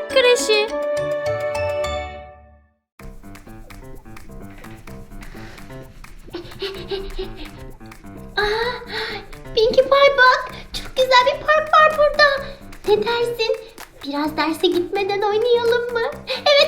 oyuncak kreşi. Aa, Pinkie Pie bak. Çok güzel bir park var burada. Ne dersin? Biraz derse gitmeden oynayalım mı? Evet.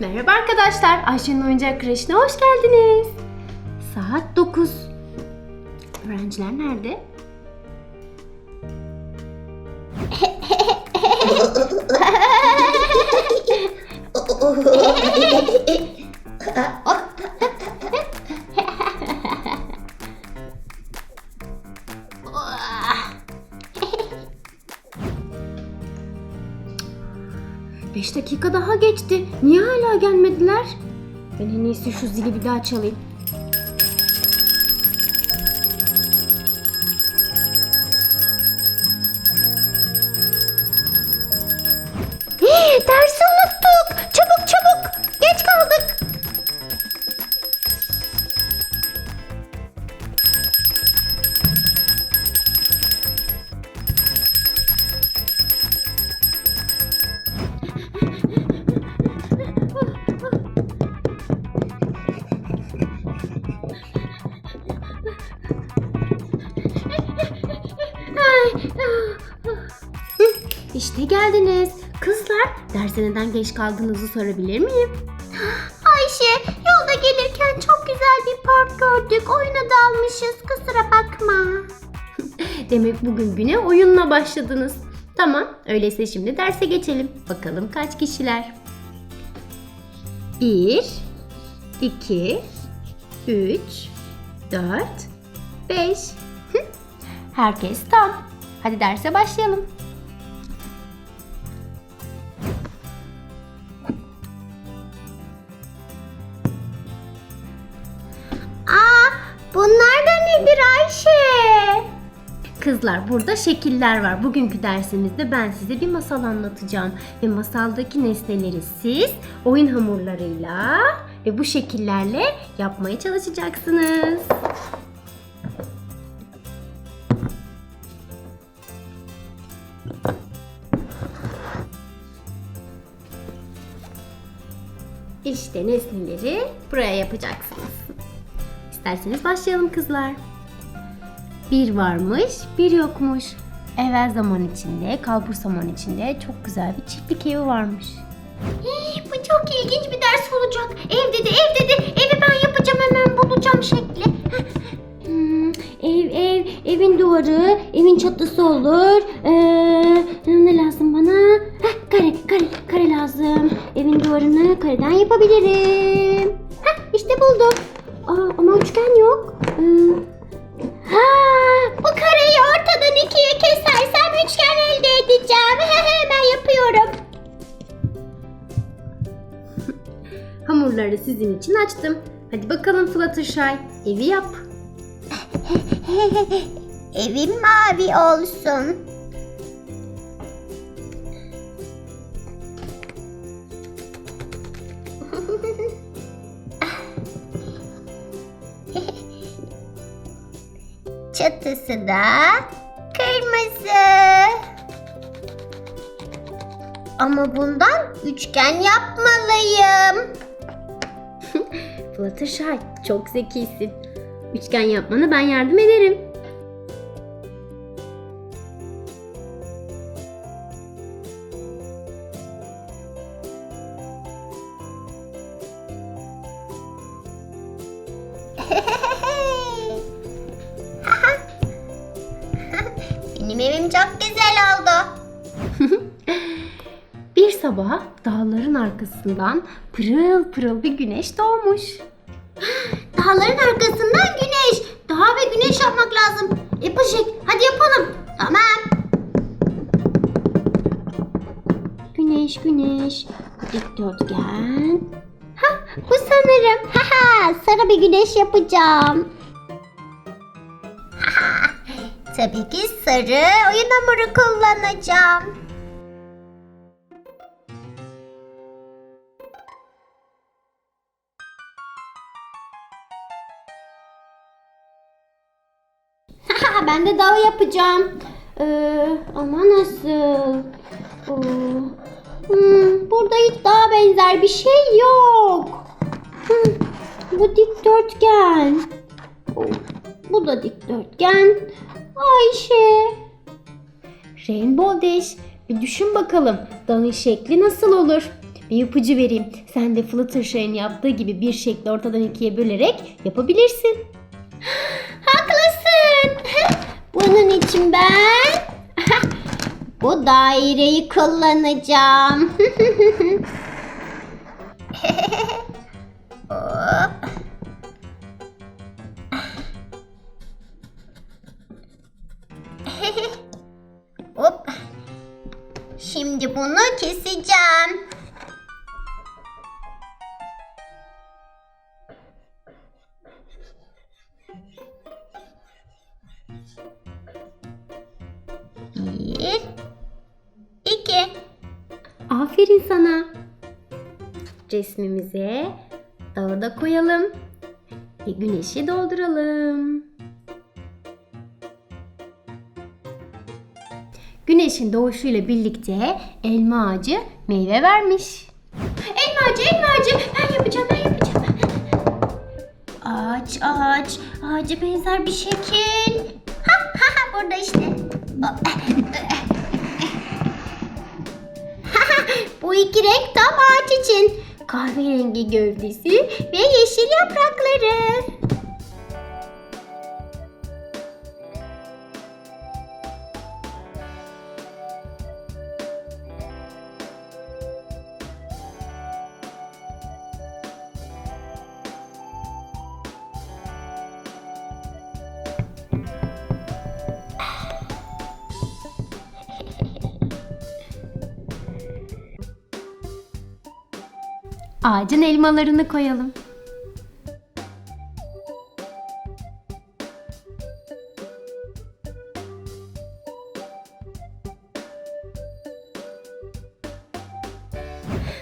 Merhaba arkadaşlar. Ayşe'nin oyuncak kreşine hoş geldiniz. Saat 9. Öğrenciler nerede? Gelmediler? Ben en iyisi şu zili bir daha çalayım. Derse neden geç kaldığınızı sorabilir miyim? Ayşe, yolda gelirken çok güzel bir park gördük. Oyuna dalmışız. Kusura bakma. Demek bugün güne oyunla başladınız. Tamam, öyleyse şimdi derse geçelim. Bakalım kaç kişiler? 1 2 3 4 5 Herkes tam. Hadi derse başlayalım. Kızlar burada şekiller var. Bugünkü dersimizde ben size bir masal anlatacağım. Ve masaldaki nesneleri siz oyun hamurlarıyla ve bu şekillerle yapmaya çalışacaksınız. İşte nesneleri buraya yapacaksınız. İsterseniz başlayalım kızlar. Bir varmış, bir yokmuş. Evvel zaman içinde, kalbur zaman içinde çok güzel bir çiftlik evi varmış. Hii, bu çok ilginç bir ders olacak. Ev dedi, ev dedi. Evi ben yapacağım hemen bulacağım şekli. Hmm, ev, ev, evin duvarı, evin çatısı olur. Ee, ne lazım bana? Heh, kare, kare, kare lazım. Evin duvarını kareden yapabilirim. Hamurları sizin için açtım. Hadi bakalım Fluttershy, evi yap. Evim mavi olsun. Çatısı da kırmızı. Ama bundan üçgen yapmalıyım. Fluttershy, çok zekisin. Üçgen yapmana ben yardım ederim. Benim evim çok güzel oldu. Bir sabah dağların arkasından pırıl pırıl bir güneş doğmuş. Dağların arkasından güneş. Dağ ve güneş yapmak lazım. Yapacak. Hadi yapalım. Tamam. Güneş güneş. Dikdörtgen. Bu sanırım. Haha, sarı bir güneş yapacağım. Tabii ki sarı oyun hamuru kullanacağım. Ben de dağ yapacağım. Ee, ama nasıl? Oo. Hmm, burada hiç dağa benzer bir şey yok. Hmm, bu dikdörtgen. Oo, bu da dikdörtgen. Ayşe. Rainbow Dash bir düşün bakalım dağın şekli nasıl olur? Bir ipucu vereyim. Sen de Fluttershy'ın yaptığı gibi bir şekli ortadan ikiye bölerek yapabilirsin. Bunun için ben bu daireyi kullanacağım. Hop. Şimdi bunu keseceğim. Bir, iki. Aferin sana. Resmimize dağı da koyalım. Ve güneşi dolduralım. Güneşin doğuşuyla birlikte elma ağacı meyve vermiş. Elma ağacı, elma ağacı. Ben yapacağım, ben yapacağım. Ağaç, ağaç. Ağaca benzer bir şekil. Ha, ha, ha, burada işte. Bu iki renk tam ağaç için. Kahverengi gövdesi ve yeşil yaprakları. Ağacın elmalarını koyalım.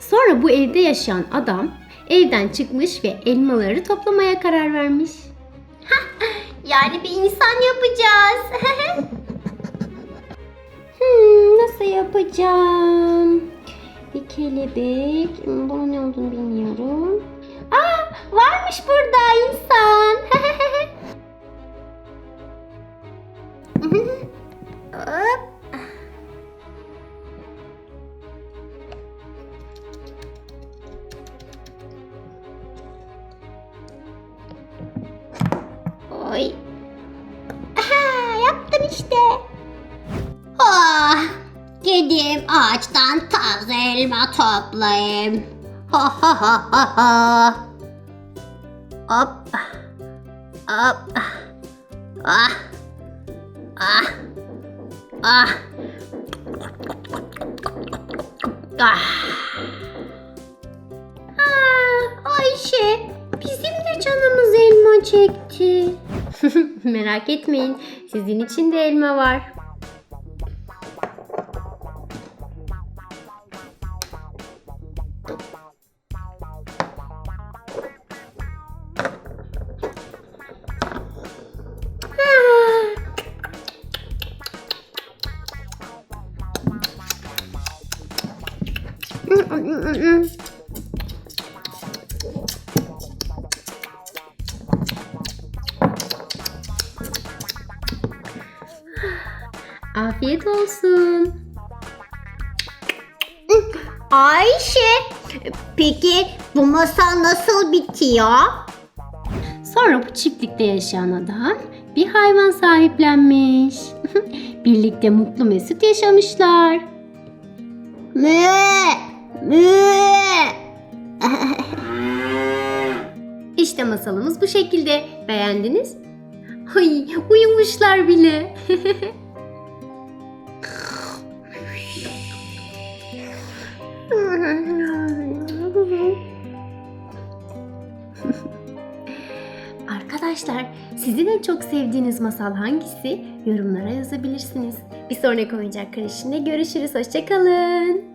Sonra bu evde yaşayan adam evden çıkmış ve elmaları toplamaya karar vermiş. Yani bir insan yapacağız. Hmm, nasıl yapacağım? Kelebek. Bunun ne olduğunu bilmiyorum. Aa, varmış burada insan. Hop. Oy. Aha, yaptım işte. Gideyim ağaçtan taze elma toplayayım. Ha ha ha ha ha. Hop. Hop. Ah. Ah. Ah. Ah. Aa, Ayşe, bizim de canımız elma çekti. Merak etmeyin, sizin için de elma var. Afiyet olsun. Ayşe, peki bu masal nasıl bitiyor? Sonra bu çiftlikte yaşayan adam bir hayvan sahiplenmiş. Birlikte mutlu mesut yaşamışlar. Mü, İşte masalımız bu şekilde. Beğendiniz? Ay uyumuşlar bile. Arkadaşlar sizin en çok sevdiğiniz masal hangisi? Yorumlara yazabilirsiniz. Bir sonraki oyuncak kreşinde görüşürüz. Hoşçakalın.